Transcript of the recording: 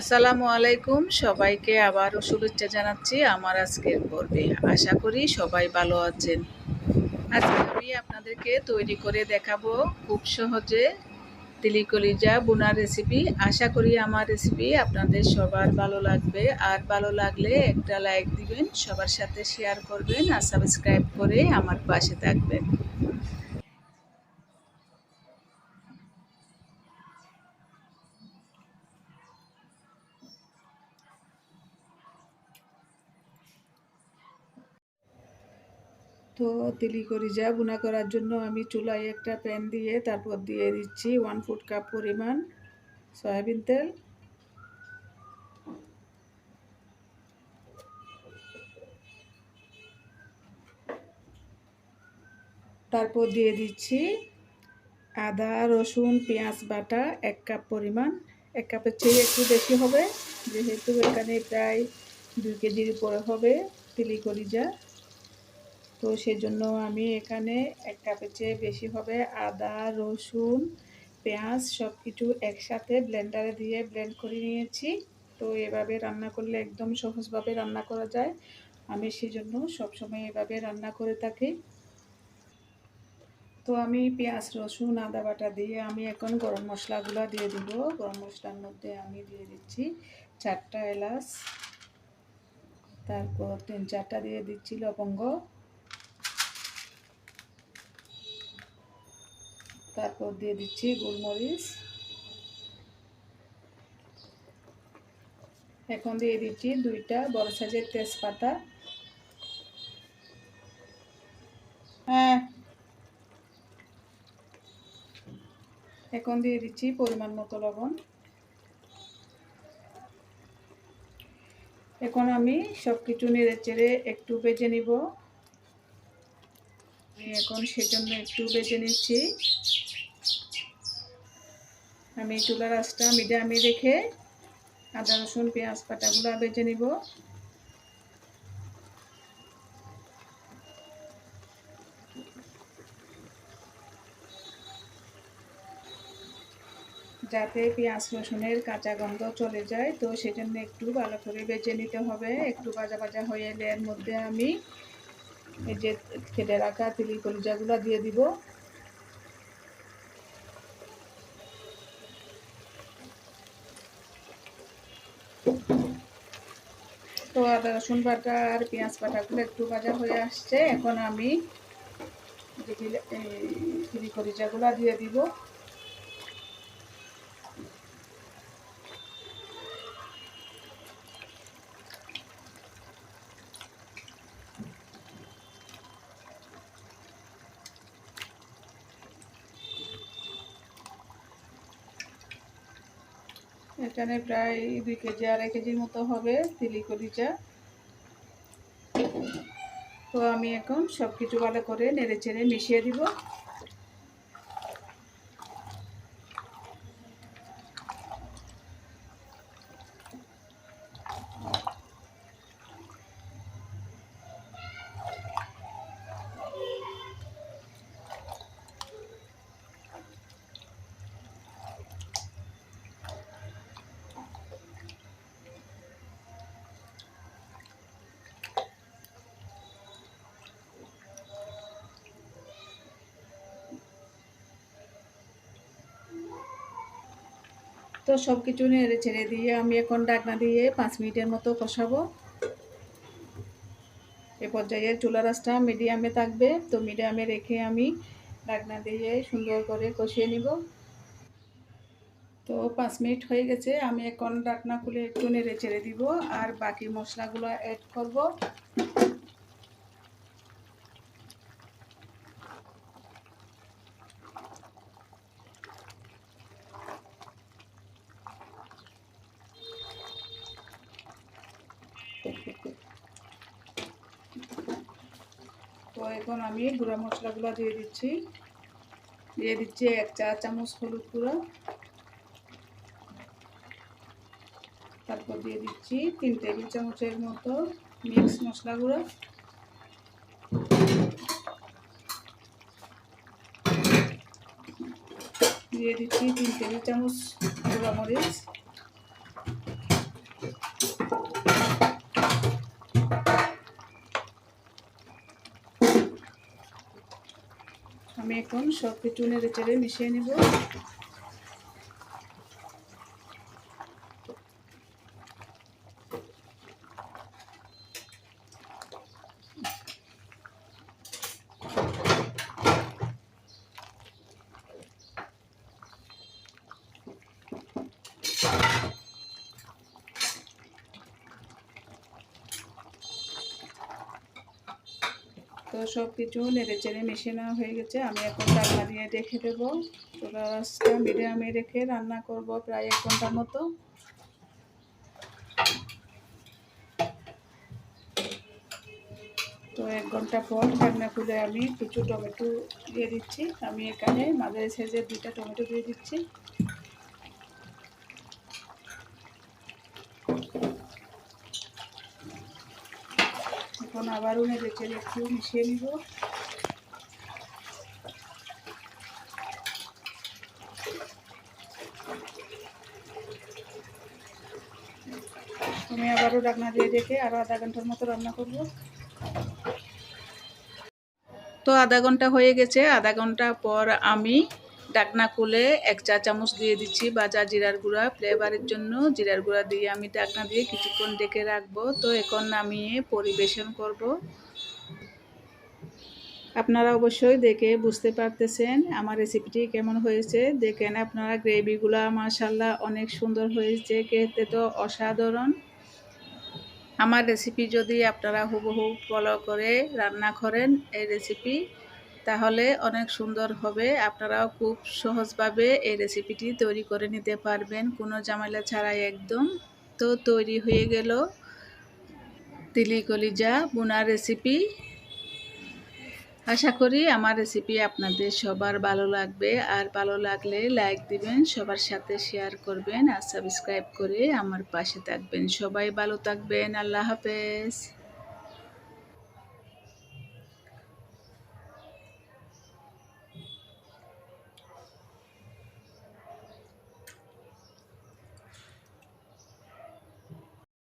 আসসালামু আলাইকুম। সবাইকে আবারও শুভেচ্ছা জানাচ্ছি আমার আজকের পর্বে। আশা করি সবাই ভালো আছেন। আজকে আমি আপনাদেরকে তৈরি করে দেখাবো খুব সহজে তিলি কলিজা বোনার রেসিপি আশা করি আমার রেসিপি আপনাদের সবার ভালো লাগবে। আর ভালো লাগলে একটা লাইক দিবেন, সবার সাথে শেয়ার করবেন আর সাবস্ক্রাইব করে আমার পাশে থাকবেন। তো তিলি করিজা বুনা করার জন্য আমি চুলায় একটা প্যান দিয়ে তারপর দিয়ে দিচ্ছি ওয়ান ফুট কাপ পরিমাণ সয়াবিন তেল। তারপর দিয়ে দিচ্ছি আদা, রসুন, পেঁয়াজ, বাটা এক কাপ পরিমাণ। এক কাপের চেয়ে একটু বেশি হবে, যেহেতু এখানে প্রায় দুই কেজির উপরে হবে তিলি কলিজা। তো সেজন্য আমি এখানে এক কাপের চেয়ে বেশি হবে আদা, রসুন, পেঁয়াজ সব কিছু একসাথে ব্লেন্ডারে দিয়ে ব্লেন্ড করে নিয়েছি। তো এভাবে রান্না করলে একদম সহজভাবে রান্না করা যায়। আমি সেজন্য সবসময় এভাবে রান্না করে থাকি। তো আমি পেঁয়াজ, রসুন, আদা বাটা দিয়ে আমি এখন গরম মশলাগুলো দিয়ে দিব। গরম মশলার মধ্যে আমি দিয়ে দিচ্ছি চারটা এলাচ, তারপর তিন চারটা দিয়ে দিচ্ছি লবঙ্গ। তারপর দিয়ে দিচ্ছি গোলমরিচ। এখন দিয়ে দিচ্ছি দুইটা বড় সাইজের তেজপাতা। হ্যাঁ। এখন দিয়ে দিচ্ছি পরিমাণ মতো লবণ। এখন আমি সব কিছু নেড়ে চেড়ে একটু বেজে নিব। এখন সেজন্য একটু বেজে নিচ্ছি। আমি চুলার আঁচটা মিডিয়ামে রেখে আদা, রসুন, পেঁয়াজ পাতাগুলো বেজে নিব। যাতে পেঁয়াজ, রসুনের কাঁচা গন্ধ চলে যায়, তো সেজন্য একটু ভালো করে বেজে নিতে হবে। একটু ভাজা ভাজা হয়ে এলে এর মধ্যে আমি এই যে রাখা তিলি কলিজাগুলো দিয়ে দিব। তো আদা, রসুন বাটা আর পেঁয়াজ বাটাগুলো একটু ভাজা হয়ে আসছে। এখন আমি তিলি কলিজাগুলো দিয়ে দিব। এখানে প্রায় দুই কেজি, আড়াই কেজির মতো হবে তিলি কলিচা তো আমি এখন সব কিছু ভালো করে নেড়ে চেড়ে মিশিয়ে দিব। তো সব কিছু নেড়ে ছেড়ে দিয়ে আমি এখন ডাকনা দিয়ে পাঁচ মিনিটের মতো কষাবো। এ পর্যায়ে চুলা রাসটা মিডিয়ামে থাকবে, তো মিডিয়ামে রেখে আমি ডাকনা দিয়ে সুন্দর করে কষিয়ে নিব। তো পাঁচ মিনিট হয়ে গেছে, আমি এখন ডাকনা খুলে একটু নেড়ে ছেড়ে দিব, আর বাকি মশলাগুলো অ্যাড করব। এখন আমি গুঁড়া মশলাগুলো দিয়ে দিচ্ছি। দিয়ে দিচ্ছি এক চা চামচ হলুদ গুঁড়া। তারপর দিয়ে দিচ্ছি তিন টেবিল চামচের মতো মিক্স মশলা গুঁড়ো। দিয়ে দিচ্ছি তিন টেবিল চামচ গুঁড়া মরিচ আমি এখন সব কিছু নেড়ে মিশিয়ে নিব। তো সব কিছু নেড়ে চেড়ে মিশিয়ে নেওয়া হয়ে গেছে। আমি এখন ডালনা দিয়ে রেখে দেবো। চুলা মিডিয়ামে রেখে রান্না করব প্রায় এক ঘণ্টার মতো। তো এক ঘণ্টা পর ঢাকনা খুলে আমি কিছু টমেটো দিয়ে দিচ্ছি। আমি এখানে মাঝারি সাইজের দুইটা টমেটো দিয়ে দিচ্ছি এখন আবারও নেড়ে চেড়ে একটু মিশিয়ে নিব। আমি আবারও ডাকনা দিয়ে রেখে আরও আধা ঘণ্টার মতো রান্না করব। তো আধা ঘণ্টা হয়ে গেছে, আধা ঘণ্টা পর আমি ডাকনা খুলে এক চা চামচ দিয়ে দিচ্ছি বাজা জিরার গুঁড়া। ফ্লেভারের জন্য জিরার গুঁড়া দিয়ে আমি ডাকনা দিয়ে কিছুক্ষণ ডেকে রাখব। তো এখন নামিয়ে পরিবেশন করব। আপনারা অবশ্যই দেখে বুঝতে পারতেছেন আমার রেসিপিটি কেমন হয়েছে। দেখেন আপনারা গ্রেভিগুলো মাশাল্লাহ অনেক সুন্দর হয়েছে, খেতে তো অসাধারণ। আমার রেসিপি যদি আপনারা হুবহু ফলো করে, রান্না করেন, এই রেসিপি তাহলে অনেক সুন্দর হবে। আপনারাও খুব সহজভাবে এই রেসিপিটি তৈরি করে নিতে পারবেন। কোনো জামেলা ছাড়াই একদম। তো তৈরি হয়ে গেল তিলি কলিজা বোনার রেসিপি আশা করি আমার রেসিপি আপনাদের সবার ভালো লাগবে। আর ভালো লাগলে লাইক দিবেন, সবার সাথে শেয়ার করবেন আর সাবস্ক্রাইব করে আমার পাশে থাকবেন। সবাই ভালো থাকবেন। আল্লাহ হাফেজ।